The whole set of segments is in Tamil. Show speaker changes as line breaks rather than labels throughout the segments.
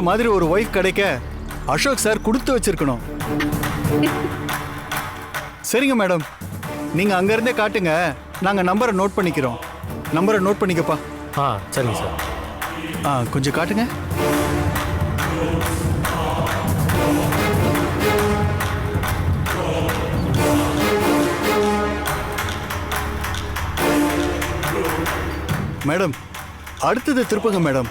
உங்களை மாதிரி ஒரு ஒய்ஃப் கிடைக்க அசோக் சார் கொடுத்து வச்சிருக்கணும். சரிங்க மேடம் நீங்க அங்கிருந்தே காட்டுங்க. நாங்க நம்பரை நோட் பண்ணிக்கிறோம். நம்பரை நோட் பண்ணிக்கப்பா.
ஆ சரிங்க சார்
ஆ கொஞ்சம் காட்டுங்க. மேடம் அடுத்தது திருப்புங்க மேடம்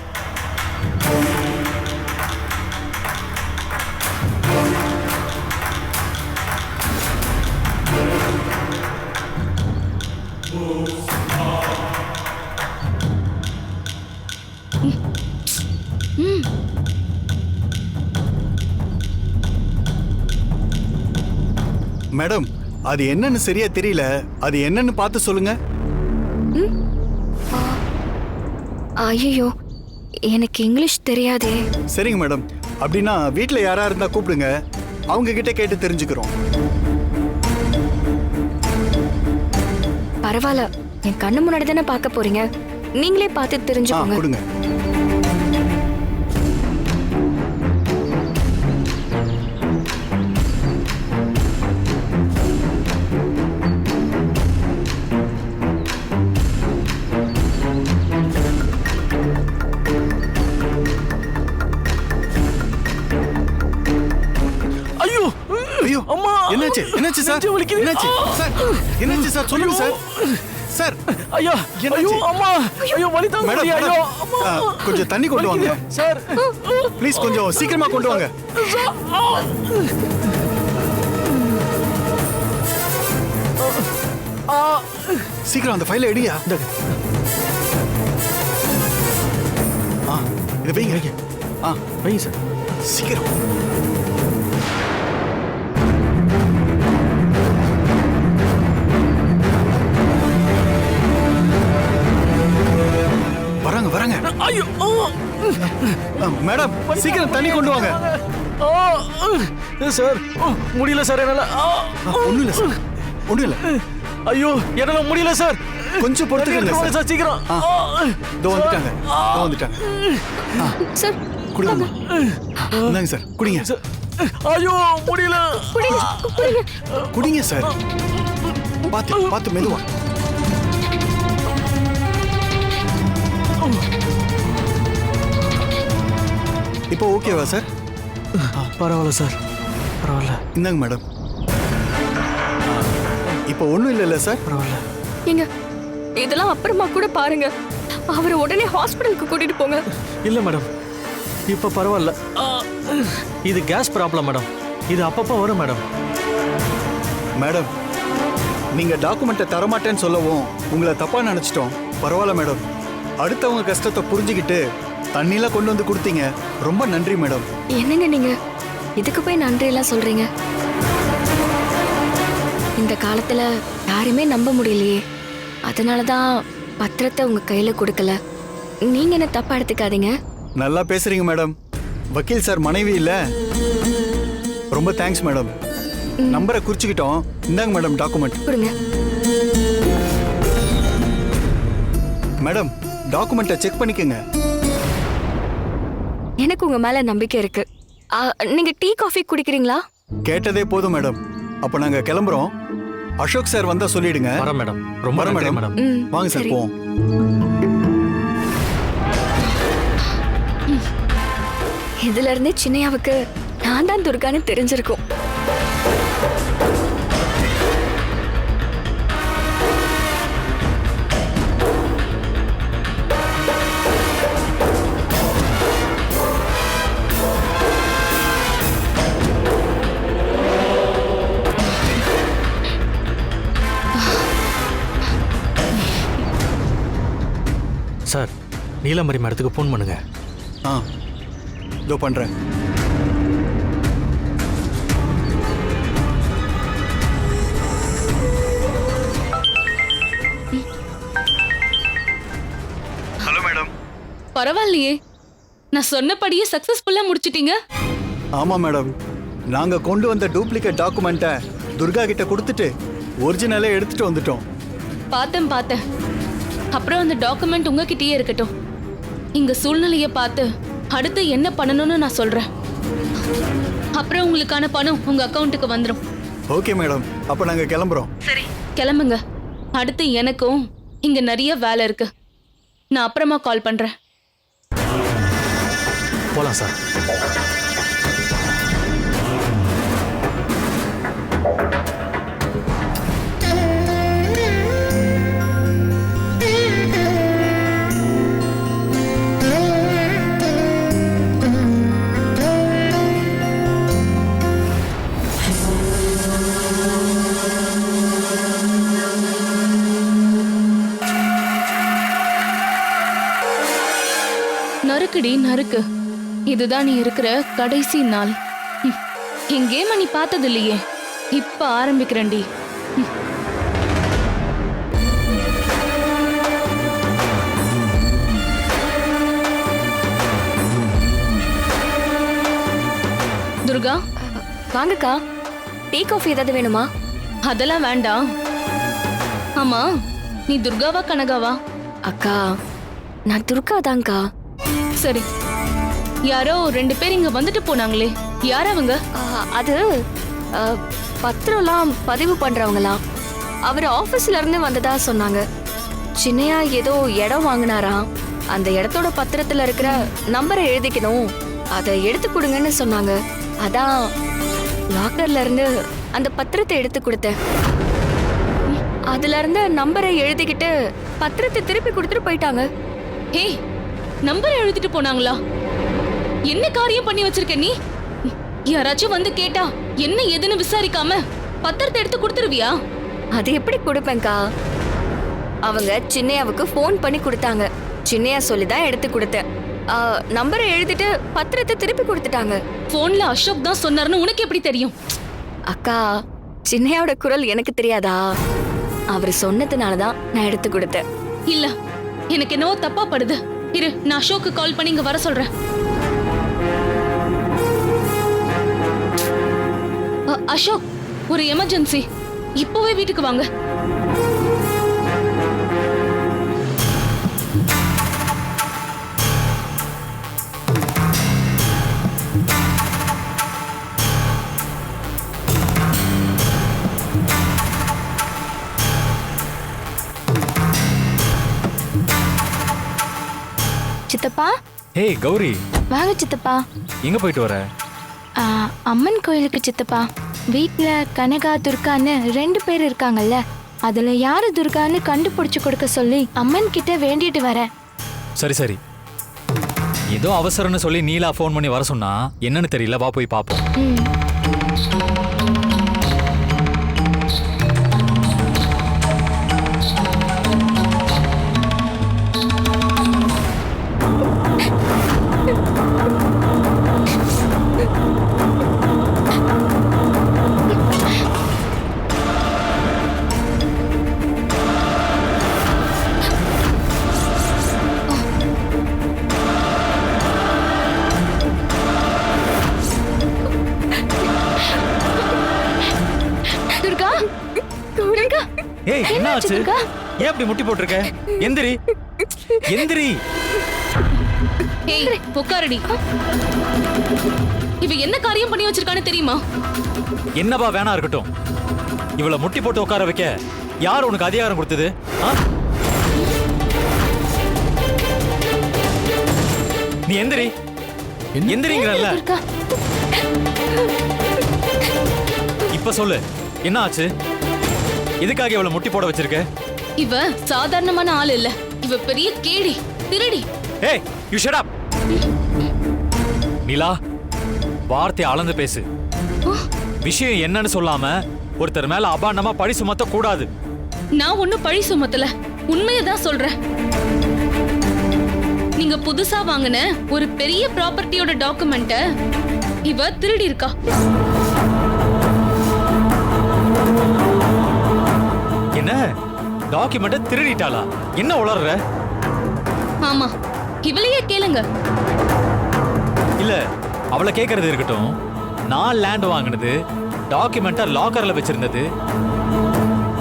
மேடம் அது என்னன்னு சரியா தெரியல. அது என்னன்னு பார்த்து சொல்லுங்க.
ஐயோ எனக்கு இங்கிலீஷ் தெரியாதே.
சரிங்க மேடம். அப்படின்னா வீட்டில் யாரா இருந்தா கூப்பிடுங்க. அவங்க கிட்ட கேட்டு தெரிஞ்சுக்கிறோம்.
பரவாயில்ல. என் கண்ணு முன்னாடி தானே பார்க்க போறீங்க. நீங்களே பார்த்து தெரிஞ்சுக்கோங்க.
கொடுங்க.
நெஞ்சு வலிக்குது.
என்னாச்சு! சார் என்னாச்சு சார் சொல்லுங்க சார் சார்
ஐயா? ஐயோ அம்மா ஐயோ வலி தாங்க
மேடம்.
ஐயோ. அம்மா
கொஞ்சம் தண்ணி கொண்டு வாங்க.
சார்
ப்ளீஸ் கொஞ்சம் சீக்கிரமா கொண்டு வாங்க. சீக்கிரம் அந்த ஃபைலை எடுயா
இந்தாங்க.
ஆ இதை வைங்க வைங்க ஆ
வைங்க சார்
சீக்கிரம் மேடம் சீக்கிரம் தண்ணி கொண்டு வாங்க.
சார் ஆ, முடியல சார் என்னால. ஆ.
ஒன்றும் இல்லை சார் ஒன்றும் இல்லை
ஐயோ என்னால முடியல சார்.
கொஞ்சம் பொறுத்துக்கங்க சார்.
சார் சீக்கிரம்.
இதோ வந்துட்டாங்க இதோ வந்துட்டாங்க.
சார்
குடிங்க இந்தாங்க சார் குடிங்க.
சார். ஐயோ முடியல.
குடிங்க குடிங்க.
குடிங்க சார். பார்த்து பார்த்து மெதுவா. இப்போ ஓகேவா சார்
பரவாயில்ல சார் பரவாயில்ல.
இந்தாங்க மேடம் இப்போ ஒன்றும் இல்லைல்ல சார்
பரவாயில்ல.
ஏங்க இதெல்லாம் அப்புறமா கூட பாருங்க. அவரை உடனே ஹாஸ்பிடலுக்கு கூட்டிட்டு போங்க.
இல்ல மேடம் இப்ப பரவாயில்ல. இது கேஸ் ப்ராப்ளம் மேடம் இது அப்பப்போ வரும் மேடம்
மேடம் நீங்க டாக்குமெண்ட்டை தரமாட்டேன்னு சொல்லவும் உங்களை தப்பா நினைச்சிட்டோம். பரவாயில்ல மேடம் அடுத்தவங்க கஷ்டத்தை புரிஞ்சுக்கிட்டு தண்ணிலாம் கொண்டு வந்து கொடுத்தீங்க. ரொம்ப நன்றி மேடம்.
என்னங்க நீங்க? இதுக்கு போய் நன்றி எல்லாம் சொல்றீங்க? இந்த காலத்துல யாருமே நம்ப முடியலையே. அதனால தான் பத்திரத்தை உங்க கையில கொடுக்கல. நீங்க என்ன தப்பா எடுத்துக்காதீங்க?
நல்லா பேசுறீங்க மேடம். வக்கீல் சார் மனைவி இல்ல. ரொம்ப தேங்க்ஸ் மேடம். நம்பரை குறிச்சுக்கிட்டோம். இந்தாங்க மேடம் டாக்குமெண்ட்
கொடுங்க.
மேடம் டாக்குமெண்ட்டை செக் பண்ணிக்கங்க.
எனக்கு உங்க மேல நம்பிக்கை இருக்கு. ஆ, நீங்க டீ காஃபி குடிக்கிறீங்களா?
கேட்டதே போதும் மேடம். அப்போ நாங்க கிளம்புறோம். அசோக் சார் வந்தா சொல்லிடுங்க.
வரேன் மேடம். ரொம்ப
வரேன்
நன்றி
மேடம்.
மேடம்.
ம்,
வாங்க சார்
சரி.
போவோம்.
இதுல இருந்தே சின்னையாவுக்கு நான் தான் துர்கான்னு தெரிஞ்சிருக்கும்.
நீலமரி மேடத்துக்கு ஃபோன் பண்ணுங்க.
ஆ இதோ பண்றேன். Hello madam.
பரவாயில்லையே. நான் சொன்னபடியே சக்சஸ்ஃபுல்லா முடிச்சிட்டீங்க.
ஆமா மேடம். நாங்க கொண்டு வந்த டூப்ளிகேட் டாக்குமெண்ட்டை துர்கா கிட்ட கொடுத்துட்டு ஒரிஜினலே எடுத்துட்டு வந்துட்டோம்.
பார்த்தேன் பார்த்தேன். அப்புறம் அந்த டாக்குமெண்ட் உங்ககிட்டயே இருக்கட்டும். இங்க சூழ்நிலைய பார்த்து அடுத்து என்ன பண்ணணும்னு நான் சொல்றேன். அப்புறம் உங்களுக்கான பணம் உங்க அக்கவுண்ட்டுக்கு வந்துடும்
ஓகே மேடம் அப்போ நாங்கள் கிளம்புறோம்.
கிளம்புங்க. அடுத்து எனக்கும் இங்க நிறைய வேலை இருக்கு. நான் அப்புறமா கால் பண்றேன்.
போலாம் சார்.
இதுதான் நீ இருக்கிற கடைசி நாள். என் கேம நீ பார்த்தது இல்லையே இப்ப ஆரம்பிக்கிறேன்டி. துர்கா
வாங்கக்கா. டீ காஃபி ஏதாவது வேணுமா?
அதெல்லாம் வேண்டாம். ஆமா நீ துர்காவா கனகாவா?
அக்கா நான் துர்கா தான்க்கா
சரி. யாரோ ரெண்டு பேர் இங்க வந்துட்டு போனாங்களே. யார் அவங்க?
அது பத்திரம்லாம் பதிவு பண்றவங்களாம். அவர் ஆபீஸ்ல இருந்து வந்ததா சொன்னாங்க. சின்னையா ஏதோ இடம் வாங்கினாராம் அந்த இடத்தோட பத்திரத்துல இருக்கிற நம்பரை எழுதிக்கணும். அதை எடுத்து கொடுங்கன்னு சொன்னாங்க. அதான் லாக்கர்ல இருந்து அந்த பத்திரத்தை எடுத்து கொடுத்தேன். அதுல இருந்து நம்பரை எழுதிக்கிட்டு பத்திரத்தை திருப்பி கொடுத்துட்டு போயிட்டாங்க.
ஹே நம்பர் எழுதிட்டு போனாங்களா? என்ன காரியம் பண்ணி வச்சிருக்க நீ? யாராச்சும் வந்து கேட்டா என்ன ஏதுன்னு விசாரிக்காம பத்திரத்தை எடுத்து கொடுத்துருவியா?
அது எப்படி கொடுப்பேன்க்கா? அவங்க சின்னையாவுக்கு ஃபோன் பண்ணி கொடுத்தாங்க. சின்னையா சொல்லி தான் எடுத்து கொடுத்தேன். நம்பரை எழுதிட்டு பத்திரத்தை திருப்பி கொடுத்துட்டாங்க.
போன்ல அசோக் தான் சொன்னாருன்னு உனக்கு எப்படி தெரியும்?
அக்கா சின்னையாவோட குரல் எனக்கு தெரியாதா? அவர் சொன்னதுனால தான் நான் எடுத்து கொடுத்தேன்.
இல்ல எனக்கு என்னவோ தப்பா படுது. இரு நான் அசோக்கு கால் பண்ணி இங்க வர சொல்றேன். அசோக் ஒரு எமர்ஜென்சி இப்போவே வீட்டுக்கு வாங்க.
சித்தப்பா?
ஏய் கௌரி.
வாங்க சித்தப்பா.
எங்க போயிட்டு வர?
அம்மன் கோயிலுக்கு சித்தப்பா. வீட்டில் கனகா துர்கான்னு ரெண்டு பேர் இருக்காங்கல்ல அதில் யாரு துர்கான்னு கண்டுபிடிச்சு கொடுக்க சொல்லி அம்மன் கிட்ட வேண்டிட்டு வரேன்
சரி சரி. ஏதோ அவசரம்னு சொல்லி நீலா ஃபோன் பண்ணி வர சொன்னா என்னன்னு தெரியல வா போய் பாப்போம். ஏன் அப்படி முட்டி போட்டிருக்க? எந்திரி. எந்திரி.
ஏய் இவ என்ன காரியம் பண்ணி வச்சிருக்கான்னு தெரியுமா?
என்னப்பா வேணா இருக்கட்டும். இவள முட்டி போட்டு உட்கார வைக்க யார் உனக்கு அதிகாரம் கொடுத்தது? ஆ? நீ எந்திரி. எந்திரிங்கிறல்ல. இப்ப சொல்லு. என்ன ஆச்சு? எதுக்காக இவள முட்டி போட வச்சிருக்க?
இவ சாதாரணமான ஆள் இல்ல. இவ பெரிய கேடி திருடி.
ஏய் யூ ஷட் அப் நிலா வார்த்தை அளந்து பேசு. விஷயம் என்னன்னு சொல்லாம ஒருத்தர் மேல அபாண்டமா பழி சுமத்த கூடாது.
நான் ஒண்ணும் பழி சுமத்தல. உண்மையை தான் சொல்றேன். நீங்க புதுசா வாங்கின ஒரு பெரிய ப்ராப்பர்ட்டியோட டாக்குமெண்ட்ட இவ திருடி இருக்கா.
டாக்குமெண்ட திருடிட்டாளா? என்ன உளர்ற?
ஆமா இவளையே கேளுங்க.
இல்ல அவளை கேக்குறது இருக்கட்டும். நான் லேண்ட் வாங்கினது டாக்குமெண்ட்டை லாக்கர்ல வச்சிருந்தது.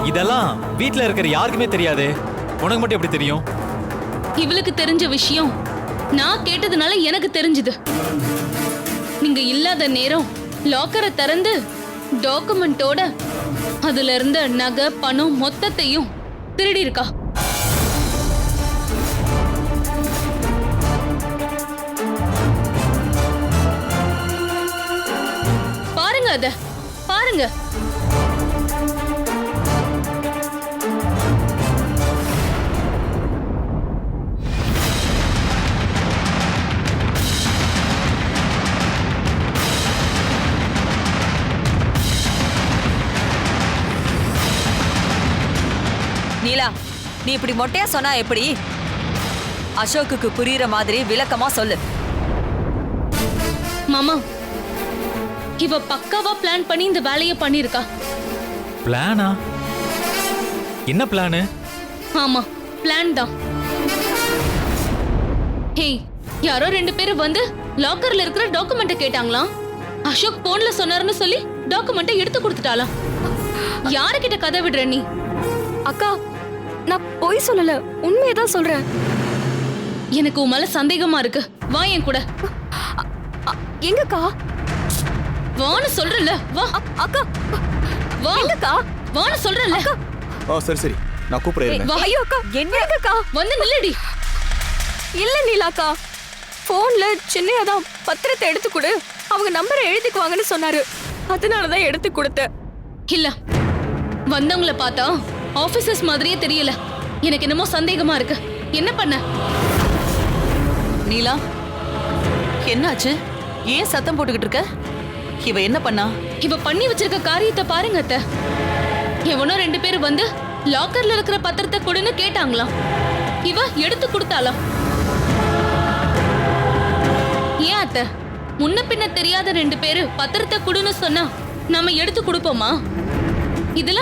இதெல்லாம் வீட்ல இருக்கிற யாருக்குமே தெரியாதே. உனக்கு மட்டும் எப்படி தெரியும்?
இவளுக்கு தெரிஞ்ச விஷயம் நான் கேட்டதுனால எனக்கு தெரிஞ்சுது. நீங்க இல்லாத நேரம் லாக்கரை திறந்து டாக்குமெண்டோட அதுல இருந்த நகை பணம் மொத்தத்தையும் திருடி இருக்கா? பாருங்க அத பாருங்க.
நீ இப்படி மொட்டையா சொன்னா எப்படி? அசோக்குக்கு புரியுற மாதிரி விளக்கமா சொல்லு.
மாமா இவ பக்காவா பிளான் பண்ணி இந்த வேலையை பண்ணிருக்கா.
பிளானா என்ன பிளானு
ஆமா பிளான் தான். ஹேய் யாரோ ரெண்டு பேரும் வந்து லாக்கர்ல இருக்கிற டாக்குமெண்ட்டை கேட்டாங்களாம். அசோக் போன்ல சொன்னாருன்னு சொல்லி டாக்குமெண்ட்டை எடுத்து கொடுத்துட்டாளாம். யாருக்கிட்ட கதை விடுற நீ?
அக்கா நான் பொய் சொல்லல உண்மையை தான் சொல்றேன்.
எனக்கு உன் மேல சந்தேகமா இருக்கு. வா என் கூட.
எங்கக்கா?
வான்னு சொல்றல வா.
அக்கா.
வா.
எங்கக்கா?
வான்னு சொல்றல
ஆ சரி சரி. நான் கூப்பிடுறேன்
வா.
ஐயோ அக்கா.
என்ன?
எங்கக்கா?
வந்து நில்லுடி.
இல்ல நீலாக்கா. போன்ல சின்னையா தான் பத்திரத்தை எடுத்து கொடு. அவங்க நம்பரை எழுதிக்குவாங்கன்னு சொன்னாரு. அதனால தான் எடுத்து கொடுத்தேன்.
இல்ல. வந்தவங்கள பார்த்தா ஆபீசர்ஸ் மாதிரியே தெரியல. எனக்கு என்னமோ சந்தேகமா இருக்கு. என்ன பண்ண?
நீலா என்னாச்சு? ஏன் சத்தம் போட்டுக்கிட்டு இருக்க? இவ என்ன பண்ணா?
இவ பண்ணி வச்சிருக்க காரியத்தை பாருங்க அத்தை. எவனோ ரெண்டு பேர் வந்து லாக்கர்ல இருக்கிற பத்திரத்தை கொடுன்னு கேட்டாங்களாம். இவ எடுத்து கொடுத்தாளாம். ஏன் அத்தை? முன்ன பின்ன தெரியாத ரெண்டு பேரு பத்திரத்தை கொடுன்னு சொன்னா நாம எடுத்து கொடுப்போமா? இதுல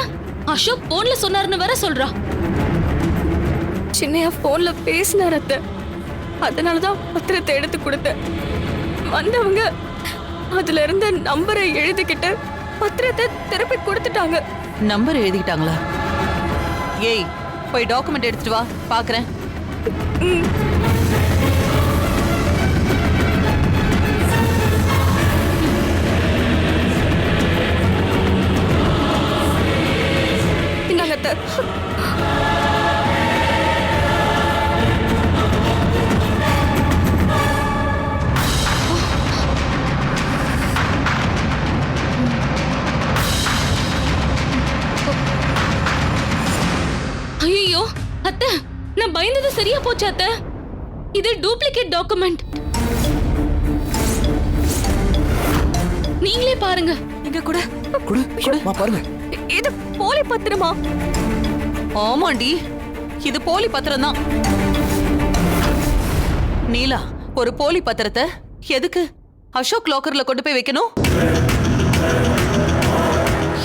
அசோக் போன்ல சொன்னாருன்னு வேற சொல்றா.
சின்னையா போன்ல பேசினார் அத்தை. அதனால தான் பத்திரத்தை எடுத்து கொடுத்தேன். வந்தவங்க அதுல இருந்த நம்பரை எழுதிக்கிட்டு பத்திரத்தை திருப்பி கொடுத்துட்டாங்க.
நம்பர் எழுதிக்கிட்டாங்களா? ஏய் போய் டாக்குமெண்ட் எடுத்துட்டு வா பாக்குறேன்.
டூப்ளிகேட் டாக்குமெண்ட் நீங்களே பாருங்க.
இங்க கூட.
குடு குடுமா பாருங்க.
இது போலி பத்திரமா?
ஆமாண்டி இது போலி பத்திரம் தான். நீலா ஒரு போலி பத்திரத்தை எதுக்கு? அசோக் லாக்கர்ல கொண்டு போய் வைக்கணும்?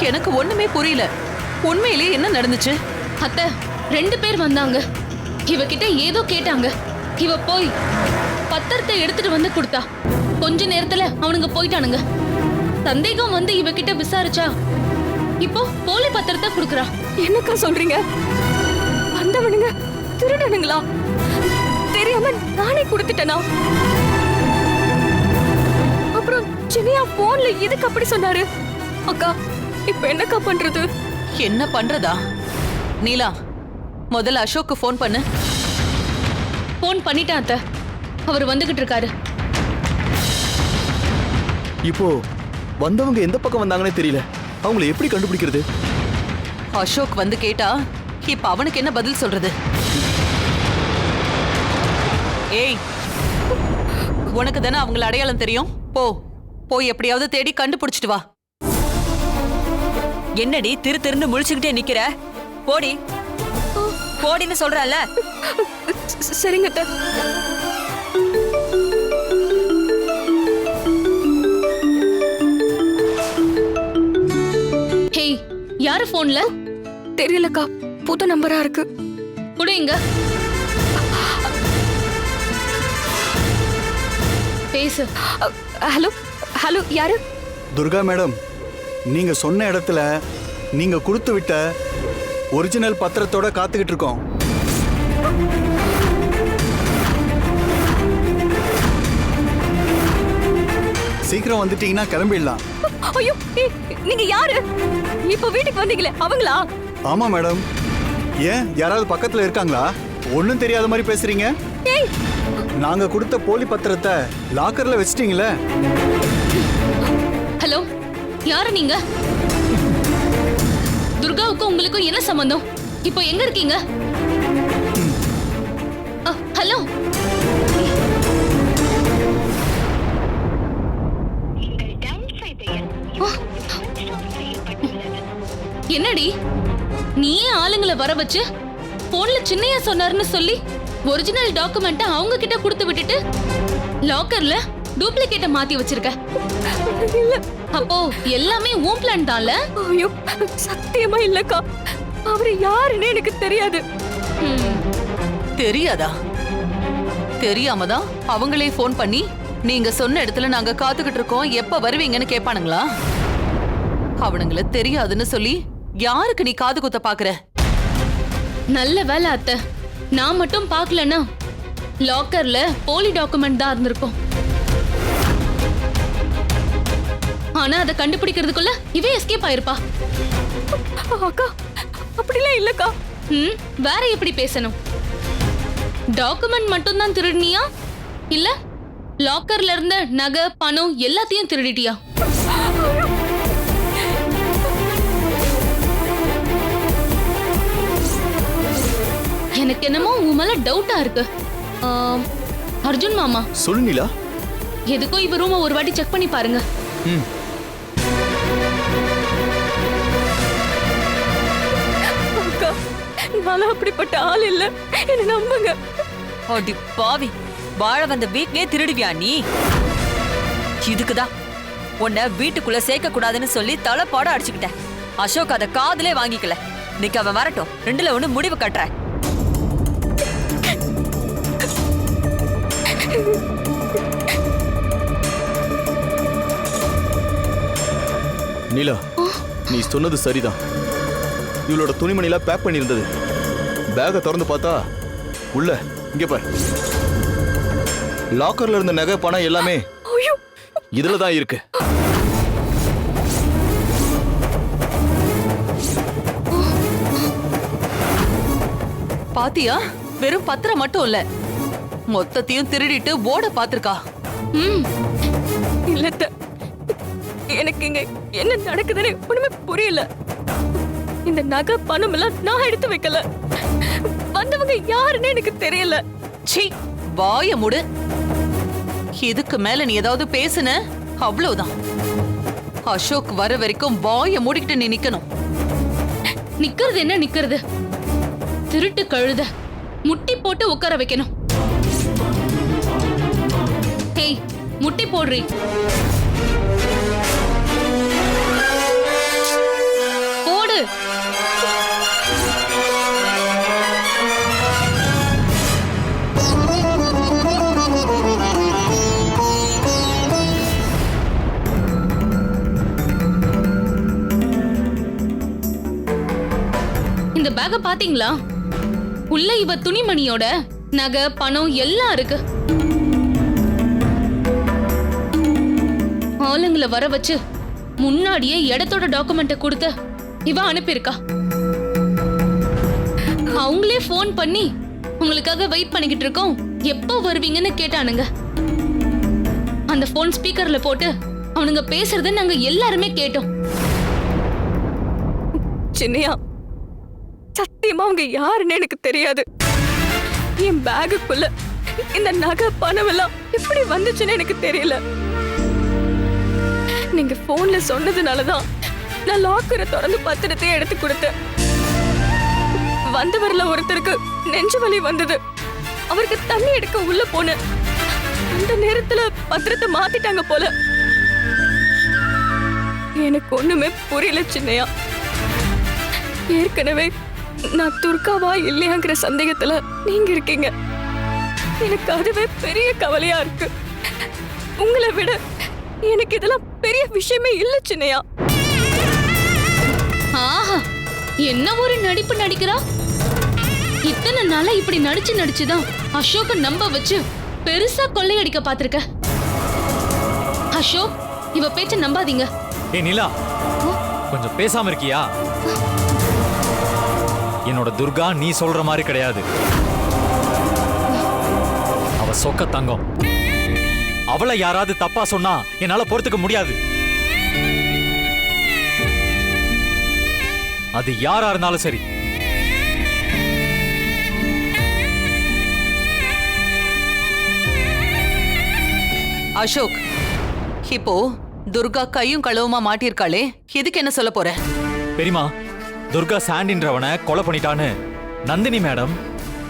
எனக்கு ஒண்ணுமே புரியல. உண்மையிலேயே என்ன நடந்துச்சு?
அத்தை ரெண்டு பேர் வந்தாங்க. இவகிட்ட ஏதோ கேட்டாங்க. இவ போய் பத்திரத்தை எடுத்துட்டு வந்து கொடுத்தா. கொஞ்ச நேரத்துல அவனுங்க போயிட்டானுங்க. சந்தேகம் வந்து இவகிட்ட விசாரிச்சா இப்போ போலி பத்திரத்தை கொடுக்கறா.
என்னக்கா சொல்றீங்க? வந்தவனுங்க திருடனுங்களா? தெரியாம நானே கொடுத்துட்டேனா? அப்புறம் சின்னையா போன்ல எதுக்கு அப்படி சொன்னாரு? அக்கா இப்ப என்னக்கா பண்றது?
என்ன பண்றதா? நீலா முதல்ல அசோக்கு ஃபோன் பண்ணு.
போன் பண்ணிட்டேன் அத்தை. அவர் வந்துகிட்டு இருக்காரு.
இப்போ வந்தவங்க எந்த பக்கம் வந்தாங்கன்னே தெரியல. அவங்கள எப்படி கண்டுபிடிக்கிறது?
அசோக் வந்து கேட்டா இப்ப அவனுக்கு என்ன பதில் சொல்றது? ஏய் உனக்கு தானே அவங்கள அடையாளம் தெரியும்? போ போய் எப்படியாவது தேடி கண்டுபிடிச்சிட்டு வா.
என்னடி திரு திருன்னு முழிச்சுக்கிட்டே நிக்கிற? போடி. போடின்னு சொல்றல்ல?
ச- சரிங்க அத்தை
ஹேய் யாரு போன்ல
தெரியலக்கா புது நம்பரா இருக்கு.
குடு இங்க. பேசு.
ஹலோ ஹலோ யாரு?
துர்கா மேடம் நீங்க சொன்ன இடத்துல நீங்க கொடுத்து விட்ட ஒரிஜினல் பத்திரத்தோட காத்துக்கிட்டு இருக்கோம். சீக்கிரம் வந்துட்டீங்கன்னா கிளம்பிடலாம்.
ஐயோ நீங்க யாரு? இப்ப வீட்டுக்கு வந்தீங்களே அவங்களா?
ஆமா மேடம். ஏன் யாராவது பக்கத்துல இருக்காங்களா? ஒன்றும் தெரியாத மாதிரி பேசுறீங்க? நாங்க கொடுத்த போலி பத்திரத்தை லாக்கர்ல வச்சிட்டீங்களே.
ஹலோ யாரு நீங்க? துர்காவுக்கும் உங்களுக்கும் என்ன சம்பந்தம்? இப்போ எங்க இருக்கீங்க? என்னடி? நீயே ஆளுங்களை வர வச்சு போன்ல சின்னையா சொன்னாருன்னு சொல்லி ஒரிஜினல் டாக்குமெண்ட்டை அவங்க கிட்ட கொடுத்து விட்டுட்டு லாக்கர்ல டூப்ளிகேட்டை மாத்தி வச்சிருக்க.
இல்ல.
அப்போ எல்லாமே உன் பிளான் தான்ல?
ஐயோ சத்தியமா இல்லக்கா. அவரு யாருன்னு எனக்கு தெரியாது.
ம்,
தெரியாதா? தெரியாம தான் அவங்களே ஃபோன் பண்ணி நீங்க சொன்ன இடத்துல நாங்க காத்துக்கிட்டு இருக்கோம் எப்ப வருவீங்கன்னு கேட்பானுங்களா அவனுங்கள தெரியாதுன்னு சொல்லி யாருக்கு நீ காது குத்த பாக்குற?
நல்ல வேலை அத்தை. நான் மட்டும் பார்க்கலன்னா லாக்கர்ல போலி டாக்குமெண்ட் தான் இருந்திருக்கும். ஆனா அதை கண்டுபிடிக்கிறதுக்குள்ள இவ எஸ்கேப் ஆயிருப்பா.
அக்கா அப்படிலாம் இல்லக்கா.
ம் வேற எப்படி பேசணும்? டாக்குமெண்ட் மட்டும் தான் திருடினியா? இல்ல லாக்கர்ல இருந்த நகை பணம் எல்லாத்தையும் திருடிட்டியா? எனக்கு என்னமோ உன் மேல டவுட்டா இருக்கு. ஆம், அர்ஜுன் மாமா.
சொல்லு நிலா
எதுக்கோ இவ ரூமை ஒரு வாட்டி செக் பண்ணி பாருங்க.
ம்.
அக்கா நானும் அப்படிப்பட்ட ஆள் இல்ல. என்ன நம்புங்க.
அடி பாவி வாழ வந்த வீட்லயே திருடுவியா நீ? இதுக்குதான். உன்னை வீட்டுக்குள்ள சேர்க்க கூடாதுன்னு சொல்லி தலைப்பாட அடிச்சுக்கிட்டேன். அசோக் அத காதுலே வாங்கிக்கல. இன்னைக்கு அவன் வரட்டும். ரெண்டுல ஒண்ணு முடிவு கட்டுறேன்.
நீலா நீ சொன்னது சரிதான். இவளோட துணிமணிலாம் பேக் பண்ணியிருந்தது. பேக்கை திறந்து பார்த்தா உள்ள இங்க பார். லாக்கர்ல இருந்த நகை பணம் எல்லாமே இதுல தான் இருக்கு.
பாத்தியா? வெறும் பத்திரம் மட்டும் இல்ல. மொத்தத்தையும் திருடிட்டு ஓட பாத்திருக்கா
இல்லத்த. எனக்கு இங்க என்ன நடக்குதுன்னு ஒண்ணுமே புரியல. இந்த நகை பணம் எல்லாம் நான் எடுத்து வைக்கல. வந்தவங்க யாருன்னு எனக்கு தெரியல.
சீ வாய முடு. இதுக்கு மேல நீ ஏதாவது பேசுன? அவ்வளவுதான். அசோக் வர வரைக்கும் வாய மூடிக்கிட்டு நீ நிக்கணும்.
நிக்கிறது என்ன நிக்கிறது? திருட்டு கழுத. முட்டி போட்டு உட்கார வைக்கணும். முட்டி போடுறி. போடு. இந்த பேக்க பாத்தீங்களா? உள்ள இவ துணிமணியோட நகை பணம் எல்லாம் இருக்கு. ஆளுங்களை வர வச்சு முன்னாடியே இடத்தோட டாக்குமெண்ட்டை கொடுத்து இவன் அனுப்பியிருக்கா. அவங்களே ஃபோன் பண்ணி உங்களுக்காக வெயிட் பண்ணிக்கிட்டு இருக்கோம். எப்போ வருவீங்கன்னு கேட்டானுங்க. அந்த ஃபோன் ஸ்பீக்கர்ல போட்டு அவனுங்க பேசுறத நாங்க எல்லாருமே கேட்டோம்.
சின்னையா சத்தியமா அவங்க யாருன்னு எனக்கு தெரியாது. என் பேகுக்குள்ள இந்த நகை பணம் எல்லாம் எப்படி வந்துச்சுன்னு எனக்கு தெரியல. நீங்க போன்ல சொன்னதுனாலதான் நான் லாக்கரை திறந்து பத்திரத்தையே எடுத்து கொடுத்தேன். வந்தவர்ல ஒருத்தருக்கு நெஞ்சு வலி வந்தது. அவருக்கு தண்ணி எடுக்க உள்ள போனேன். அந்த நேரத்துல பத்திரத்தை மாத்திட்டாங்க போல. எனக்கு ஒண்ணுமே புரியல சின்னையா. ஏற்கனவே நான் துர்காவா இல்லையாங்கிற சந்தேகத்துல நீங்க இருக்கீங்க. எனக்கு அதுவே பெரிய கவலையா இருக்கு. உங்களை விட எனக்கு இதெல்லாம் பெரிய விஷயமே இல்ல சின்னையா.
ஆஹா என்ன ஒரு நடிப்பு நடிக்கிறா? இத்தனை நாளா இப்படி நடிச்சு நடிச்சுதான் அசோக்க நம்ப வச்சு பெருசா கொள்ளையடிக்க பாத்திருக்க அசோக் இவ பேச்ச நம்பாதீங்க.
ஏ நிலா கொஞ்சம் பேசாம இருக்கியா? என்னோட துர்கா நீ சொல்ற மாதிரி கிடையாது. அவ சொக்க தங்கம். அவளை யாராவது தப்பா சொன்னா என்னால பொறுத்துக்க முடியாது. அது யாரா இருந்தாலும் சரி.
அசோக் இப்போ துர்கா கையும் களவுமா மாட்டியிருக்காளே இதுக்கு என்ன சொல்ல போற?
பெரியமா துர்கா சாண்டின்றவனை கொலை பண்ணிட்டான்னு நந்தினி மேடம்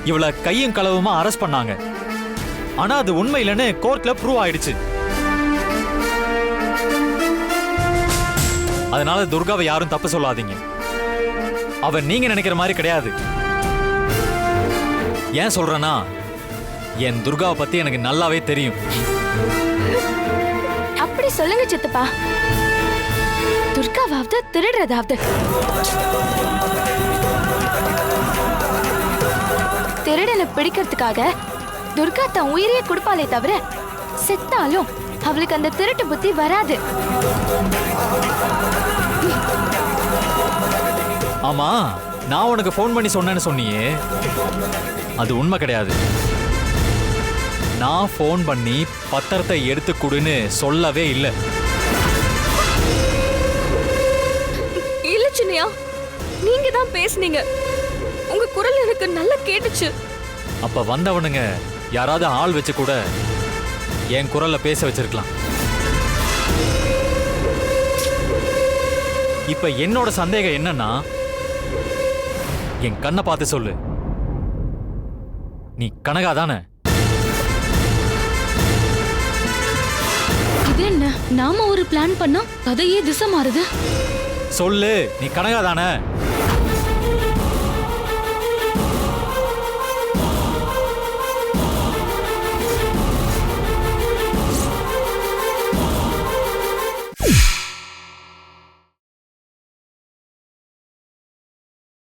இவளை கையும் களவுமா அரெஸ்ட் பண்ணாங்க. ஆனா அது உண்மை இல்லைன்னு கோர்ட்ல ப்ரூவ் ஆயிடுச்சு. அதனால துர்காவை யாரும் தப்பு சொல்லாதீங்க. அவன் நீங்க நினைக்கிற மாதிரி கிடையாது. ஏன் சொல்றேன்னா என் துர்காவை பத்தி எனக்கு நல்லாவே தெரியும்.
அப்படி சொல்லுங்க சித்தப்பா. துர்காவாவது திருடுறதாவது. திருடனை பிடிக்கிறதுக்காக துர்கா தன் உயிரையே கொடுப்பாளே தவிர செத்தாலும் அவளுக்கு அந்த திருட்டு புத்தி வராது.
ஆமா நான் உனக்கு ஃபோன் பண்ணி சொன்னேன்னு சொன்னியே. அது உண்மை கிடையாது. நான் ஃபோன் பண்ணி பத்திரத்தை எடுத்து கொடுன்னு சொல்லவே இல்லை.
இல்ல சின்னையா நீங்க தான் பேசுனீங்க. உங்க குரல் எனக்கு நல்லா கேட்டுச்சு.
அப்ப வந்தவனுங்க யாராவது ஆள் வச்சு கூட என் குரல்ல பேச வச்சிருக்கலாம். இப்ப என்னோட சந்தேகம் என்னன்னா என் கண்ணை பார்த்து சொல்லு. நீ கனகா தானே?
இது என்ன? நாம ஒரு பிளான் பண்ணா கதையே திசை மாறுது.
சொல்லு நீ கனகா தானே?